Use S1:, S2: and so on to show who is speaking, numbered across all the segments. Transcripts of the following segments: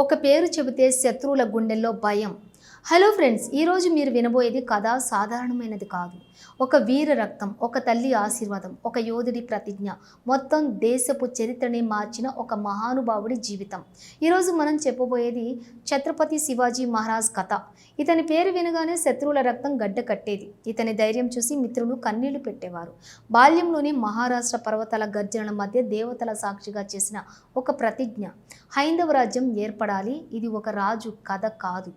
S1: ఒక పేరు చెబితే శత్రువుల గుండెల్లో భయం. హలో ఫ్రెండ్స్ ఈరోజు మీరు వినబోయేది కథ సాధారణమైనది కాదు. ఒక వీర రక్తం ఒక తల్లి ఆశీర్వాదం ఒక యోధుడి ప్రతిజ్ఞ. మొత్తం దేశపు చరిత్రని మార్చిన ఒక మహానుభావుడి జీవితం. ఈరోజు మనం చెప్పబోయేది ఛత్రపతి శివాజీ మహారాజ్ కథ. ఇతని పేరు వినగానే శత్రువుల రక్తం గడ్డ కట్టేది. ఇతని ధైర్యం చూసి మిత్రులు కన్నీళ్ళు పెట్టేవారు. బాల్యంలోని మహారాష్ట్ర పర్వతాల గర్జనల మధ్య దేవతల సాక్షిగా చేసిన ఒక ప్రతిజ్ఞ. హైందవ రాజ్యం ఏర్పడాలి ఇది ఒక రాజు కథ కాదు.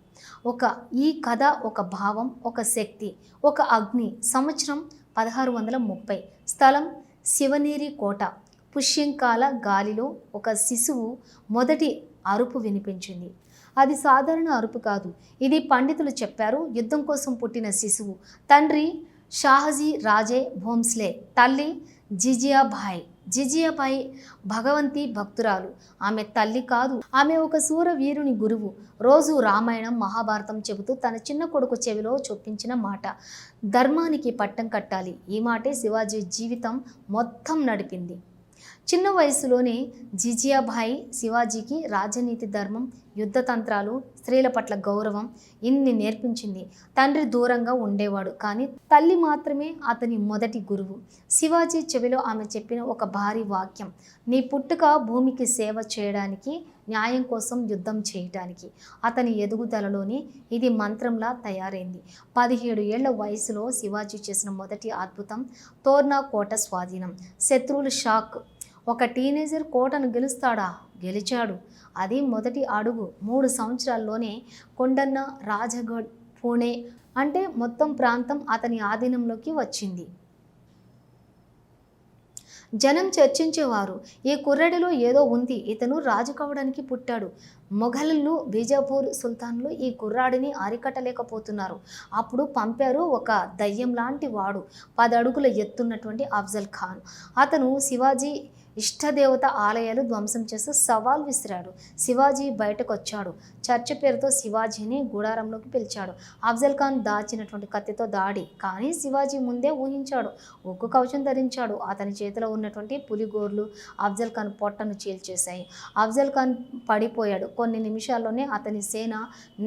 S1: ఒక ఈ కథ ఒక భావం ఒక శక్తి ఒక అగ్ని సంవత్సరం పదహారు వందల ముప్పై. స్థలం శివనేరి కోట. పుష్యంకాల గాలిలో ఒక శిశువు మొదటి అరుపు వినిపించింది. అది సాధారణ అరుపు కాదు. ఇది పండితులు చెప్పారు యుద్ధం కోసం పుట్టిన శిశువు. తండ్రి షాహజీ రాజే భోంస్లే. తల్లి జిజియాభాయ్. జిజియాభాయ్ భగవంతి భక్తురాలు. ఆమె తల్లి కాదు. ఆమె ఒక సూరవీరుని గురువు. రోజు రామాయణం మహాభారతం చెబుతూ తన చిన్న కొడుకు చెవిలో చొప్పించిన మాట. ధర్మానికి పట్టం కట్టాలి. ఈ మాటే శివాజీ జీవితం మొత్తం నడిపింది. చిన్న వయసులోనే జిజియాభాయి శివాజీకి రాజనీతి ధర్మం యుద్ధ తంత్రాలు స్త్రీల పట్ల గౌరవం ఇన్ని నేర్పించింది. తండ్రి దూరంగా ఉండేవాడు కానీ తల్లి మాత్రమే అతని మొదటి గురువు. శివాజీ చెవిలో ఆమె చెప్పిన ఒక భారీ వాక్యం నీ పుట్టుక భూమికి సేవ చేయడానికి న్యాయం కోసం యుద్ధం చేయటానికి అతని ఎదుగుదలలోని ఇది మంత్రంలా తయారైంది. పదిహేడు ఏళ్ళ వయసులో శివాజీ చేసిన మొదటి అద్భుతం తోర్నా కోట స్వాధీనం. శత్రువులు షాక్ ఒక టీనేజర్ కోటను గెలుస్తాడా? గెలిచాడు. అది మొదటి అడుగు. మూడు సంవత్సరాల్లోనే కొండన్న రాజగఢ్ పూణే అంటే మొత్తం ప్రాంతం అతని ఆధీనంలోకి వచ్చింది. జనం చర్చించేవారు. ఈ కుర్రడిలో ఏదో ఉంది. ఇతను రాజు కావడానికి పుట్టాడు. మొఘలులు బీజాపూర్ సుల్తాన్లు ఈ కుర్రాడిని అరికట్టలేకపోతున్నారు. అప్పుడు పంపారు ఒక దయ్యం లాంటి వాడు పది అడుగుల ఎత్తున్నటువంటి అఫ్జల్ ఖాన్. అతను శివాజీ ఇష్టదేవత ఆలయాలు ధ్వంసం చేస్తూ సవాల్ విసిరాడు. శివాజీ బయటకు వచ్చాడు చర్చ పేరుతో శివాజీని గుడారంలోకి పిలిచాడు. అఫ్జల్ ఖాన్ దాచినటువంటి కత్తితో దాడి కానీ శివాజీ ముందే ఊహించాడు. ఉక్కు కవచం ధరించాడు. అతని చేతిలో ఉన్నటువంటి పులిగోర్లు అఫ్జల్ ఖాన్ పొట్టను చీల్చేశాయి. అఫ్జల్ ఖాన్ పడిపోయాడు. కొన్ని నిమిషాల్లోనే అతని సేన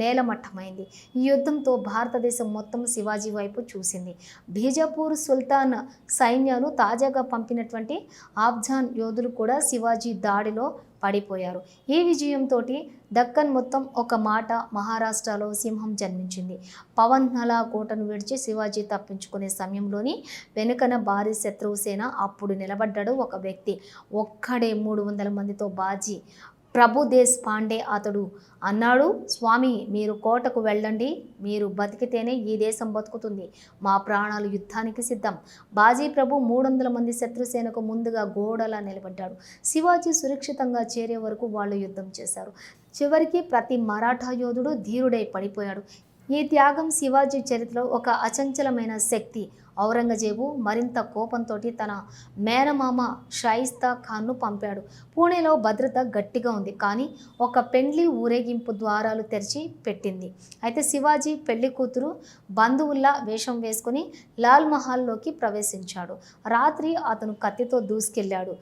S1: నేలమట్టమైంది. ఈ యుద్ధంతో భారతదేశం మొత్తం శివాజీ వైపు చూసింది. బీజాపూర్ సుల్తాన్ సైన్యాలు తాజాగా పంపినటువంటి ఆఫ్ఘాన్ యోధులు కూడా శివాజీ దాడిలో పడిపోయారు. ఈ విజయంతో దక్కన్ మొత్తం ఒక మాట మహారాష్ట్రలో సింహం జన్మించింది. పవన్ నలా కోటను విడిచి శివాజీ తప్పించుకునే సమయంలోని వెనుకన భారీ శత్రువు సేన అప్పుడు నిలబడ్డాడు ఒక వ్యక్తి. ఒక్కడే మూడు వందల మందితో బాజీ ప్రభు దేశ్ పాండే అతడు అన్నాడు స్వామి మీరు కోటకు వెళ్ళండి మీరు బతికితేనే ఈ దేశం బతుకుతుంది. మా ప్రాణాలు యుద్ధానికి సిద్ధం. బాజీ ప్రభు మూడు వందల మంది శత్రుసేనకు ముందుగా గోడలా నిలబడ్డాడు. శివాజీ సురక్షితంగా చేరే వరకు వాళ్ళు యుద్ధం చేశారు. చివరికి ప్రతి మరాఠా యోధుడు ధీరుడై పడిపోయాడు. ఈ త్యాగం శివాజీ చరిత్రలో ఒక అచంచలమైన శక్తి ఔరంగజేబు మరింత కోపంతో తన మేనమామ షాయిస్తా ఖాన్ను పంపాడు. పూణేలో భద్రత గట్టిగా ఉంది. కానీ ఒక పెండ్లి ఊరేగింపు ద్వారాలు తెరిచి పెట్టింది. అయితే శివాజీ పెళ్ళి కూతురు బంధువుల్లా వేషం వేసుకుని లాల్ మహల్లోకి ప్రవేశించాడు. రాత్రి అతను కత్తితో దూసుకెళ్ళాడు.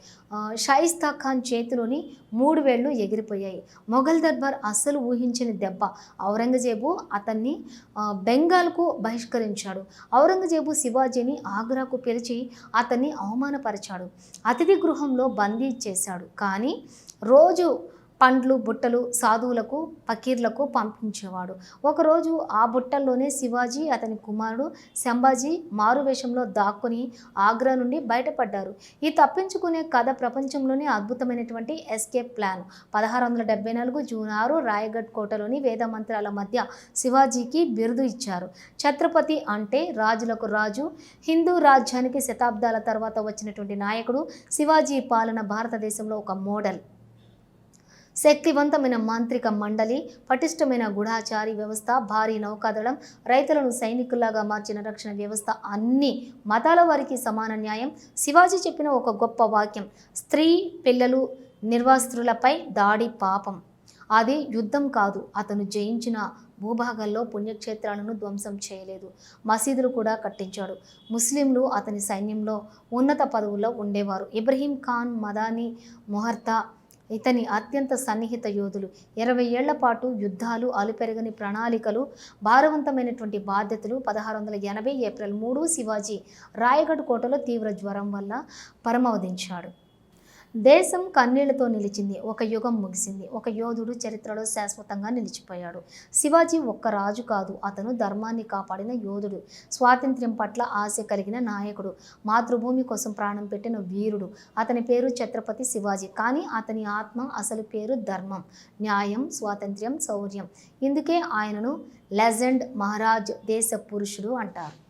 S1: షైస్తా షాయిస్తా ఖాన్ చేతిలోని మూడు వేళ్ళు ఎగిరిపోయాయి. మొఘల్ దర్బార్ అస్సలు ఊహించని దెబ్బ. ఔరంగజేబు అతన్ని బెంగాల్కు బహిష్కరించాడు. ఔరంగజేబు శివాజీని ఆగ్రాకు పిలిచి అతన్ని అవమానపరిచాడు. అతిథి గృహంలో బందీ చేశాడు. కానీ రోజు పండ్లు బుట్టలు సాధువులకు ఫకీర్లకు పంపించేవాడు. ఒకరోజు ఆ బుట్టల్లోనే శివాజీ అతని కుమారుడు శంభాజీ మారువేషంలో దాక్కుని ఆగ్రా నుండి బయటపడ్డారు. ఈ తప్పించుకునే కథ ప్రపంచంలోనే అద్భుతమైనటువంటి ఎస్కేప్ ప్లాన్ పదహారు వందల డెబ్బై నాలుగు జూన్ ఆరు రాయగఢ్ కోటలోని వేద మంత్రాల మధ్య శివాజీకి బిరుదు ఇచ్చారు. ఛత్రపతి అంటే రాజులకు రాజు. హిందూ రాజ్యానికి శతాబ్దాల తర్వాత వచ్చినటువంటి నాయకుడు శివాజీ పాలన భారతదేశంలో ఒక మోడల్. శక్తివంతమైన మాంత్రిక మండలి పటిష్టమైన గూఢాచారి వ్యవస్థ భారీ నౌకాదళం రైతులను సైనికుల్లాగా మార్చిన రక్షణ వ్యవస్థ అన్ని మతాల వారికి సమాన న్యాయం. శివాజీ చెప్పిన ఒక గొప్ప వాక్యం స్త్రీ పిల్లలు నిర్వాస్త్రులపై దాడి పాపం. అది యుద్ధం కాదు అతను జయించిన భూభాగాల్లో పుణ్యక్షేత్రాలను ధ్వంసం చేయలేదు. మసీదులు కూడా కట్టించాడు. ముస్లింలు అతని సైన్యంలో ఉన్నత పదవుల్లో ఉండేవారు. ఇబ్రహీం ఖాన్ మదాని మొహర్తా ఇతని అత్యంత సన్నిహిత యోధులు. ఇరవై ఏళ్ళ పాటు యుద్ధాలు అలుపెరగని ప్రణాళికలు భారవంతమైనటువంటి బాధ్యతలు పదహారు వందల ఎనభై ఏప్రిల్ మూడు శివాజీ రాయగఢ్ కోటలో తీవ్ర జ్వరం వల్ల పరమవదించాడు దేశం కన్నీళ్ళతో నిలిచింది. ఒక యుగం ముగిసింది. ఒక యోధుడు చరిత్రలో శాశ్వతంగా నిలిచిపోయాడు. శివాజీ ఒక్క రాజు కాదు. అతను ధర్మాన్ని కాపాడిన యోధుడు. స్వాతంత్ర్యం పట్ల ఆశ కలిగిన నాయకుడు. మాతృభూమి కోసం ప్రాణం పెట్టిన వీరుడు. అతని పేరు ఛత్రపతి శివాజీ. కానీ అతని ఆత్మ అసలు పేరు ధర్మం. న్యాయం స్వాతంత్ర్యం శౌర్యం. ఇందుకే ఆయనను లెజెండ్ మహారాజ్ దేశ పురుషుడు అంటారు.